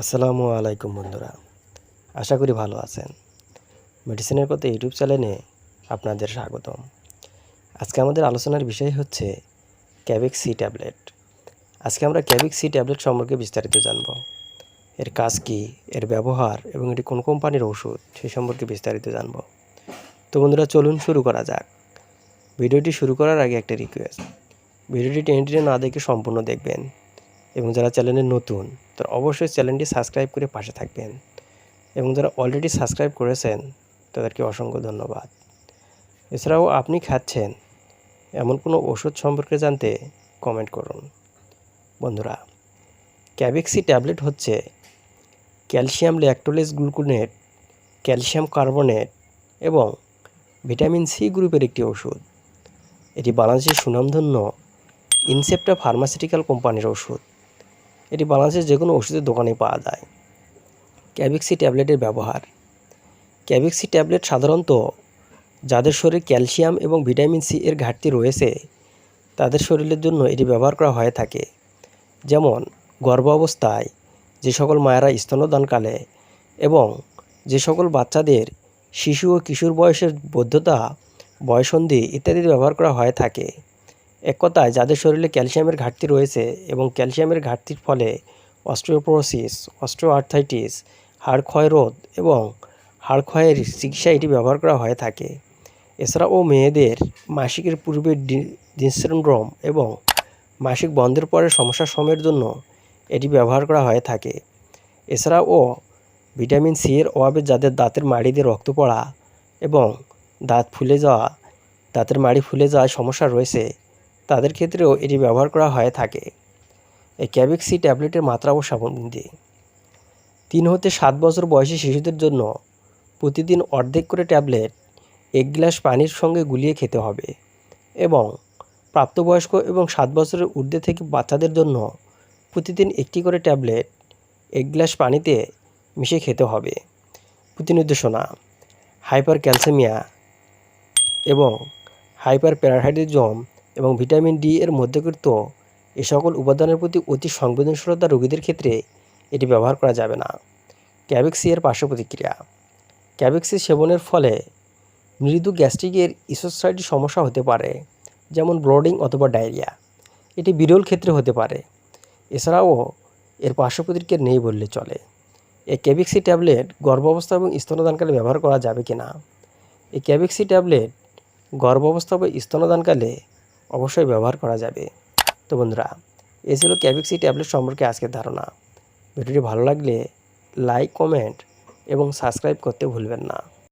আসসালামু আলাইকুম বন্ধুরা, আশা করি ভালো আছেন। মেডিসিনের কথা ইউটিউব চ্যানেলে আপনাদের স্বাগতম। আজকে আমাদের আলোচনার বিষয় হচ্ছে ক্যাবিক সি ট্যাবলেট আজকে আমরা ক্যাবিক সি ট্যাবলেট সম্পর্কে বিস্তারিত জানব। এর কাজ কী, এর ব্যবহার এবং এটি কোন কোম্পানির ওষুধ, সে সম্পর্কে বিস্তারিত জানব। তো বন্ধুরা, চলুন শুরু করা যাক। ভিডিওটি শুরু করার আগে একটা রিকোয়েস্ট ভিডিওটি টেনে টেনে না দেখে সম্পূর্ণ দেখবেন। এবং যারা চ্যানেলে নতুন, তারা অবশ্যই চ্যানেলটি সাবস্ক্রাইব করে পাশে থাকবেন। এবং যারা অলরেডি সাবস্ক্রাইব করেছেন, তাদেরকে অসংখ্য ধন্যবাদ। এছাড়াও আপনি খাচ্ছেন এমন কোনো ওষুধ সম্পর্কে জানতে কমেন্ট করুন। বন্ধুরা ক্যাবিক্সি ট্যাবলেট হচ্ছে ক্যালসিয়াম ল্যাকটোলেস গ্লুকোনেট ক্যালসিয়াম কার্বনেট এবং ভিটামিন সি গ্রুপের একটি ওষুধ। এটি বাংলাদেশের সুনামধন্য ইনসেপ্টা ফার্মাসিউটিক্যাল কোম্পানির ওষুধ। এটি বাংলাদেশের যে কোনো ওষুধের দোকানে পাওয়া যায়। ক্যাবিক্সি ট্যাবলেটের ব্যবহার। ক্যাবিক্সি ট্যাবলেট সাধারণত যাদের শরীরে ক্যালসিয়াম এবং ভিটামিন সি এর ঘাটতি রয়েছে, তাদের শরীরের জন্য এটি ব্যবহার করা হয়ে থাকে। যেমন, গর্ভ অবস্থায় যে সকল মায়েরা স্তন্যদানকালে এবং যে সকল বাচ্চাদের শিশু ও কিশোর বয়সের বৈধতা, বয়সন্ধি ইত্যাদিতে ব্যবহার করা হয়ে থাকে। এক কথায় যাদের শরীরে ক্যালসিয়ামের ঘাটতি রয়েছে এবং ক্যালসিয়ামের ঘাটতির ফলে অস্ট্রিওপোরোসিস অস্ট্রিওআর্থাইটিস হাড় ক্ষয় রোধ এবং হাড় ক্ষয়ের চিকিৎসা এটি ব্যবহার করা হয়ে থাকে। এছাড়াও মেয়েদের মাসিকের পূর্বে ডিসিন্ড্রোম এবং মাসিক বন্ধের পরে সমস্যা সময়ের জন্য এটি ব্যবহার করা হয়ে থাকে। এছাড়াও ভিটামিন সি এর অভাবে যাদের দাঁতের মাড়িতে রক্ত পড়া এবং দাঁত ফুলে যাওয়া, দাঁতের মাড়ি ফুলে যাওয়ার সমস্যা রয়েছে তাদের ক্ষেত্রেও এটি ব্যবহার করা হয়ে থাকে। এই ক্যাবিক সি ট্যাবলেটের মাত্রা ও সাবন্দি তিন হতে সাত বছর বয়সী শিশুদের জন্য প্রতিদিন অর্ধেক করে ট্যাবলেট এক গ্লাস পানির সঙ্গে গুলিয়ে খেতে হবে এবং প্রাপ্তবয়স্ক এবং সাত বছরের ঊর্ধ্বে থেকে বাচ্চাদের জন্য প্রতিদিন একটি করে ট্যাবলেট এক গ্লাস পানিতে মিশিয়ে খেতে হবে। প্রতিনির্দেশনা হাইপার ক্যালসেমিয়া এবং হাইপার প্যারাহাইডিজম এবং ভিটামিন ডি এর মধ্যকৃত এ সকল উপাদানের প্রতি অতি সংবেদনশীলতা রোগীদের ক্ষেত্রে এটি ব্যবহার করা যাবে না। ক্যাবেক্সি এর পার্শ্ব প্রতিক্রিয়া। ক্যাবেক্সি সেবনের ফলে মৃদু গ্যাস্ট্রিকের ইসোসাইটি সমস্যা হতে পারে, যেমন ব্লোডিং অথবা ডায়রিয়া। এটি বিরল ক্ষেত্রে হতে পারে। এছাড়াও এর পার্শ্ব প্রতিক্রিয়া নেই বললে চলে। এই ক্যাবিক্সি ট্যাবলেট গর্ভাবস্থা এবং স্তনদানকালে ব্যবহার করা যাবে কি না এই ক্যাবিক্সি ট্যাবলেট গর্ভাবস্থা বা স্তনদানকালে অবশ্যই ব্যবহার করা যাবে। তো বন্ধুরা, এ ছিল ক্যাবিক্সি ট্যাবলেট সম্পর্কে আজকের ধারণা। ভিডিওটি ভালো লাগলে লাইক, কমেন্ট এবং সাবস্ক্রাইব করতে ভুলবেন না।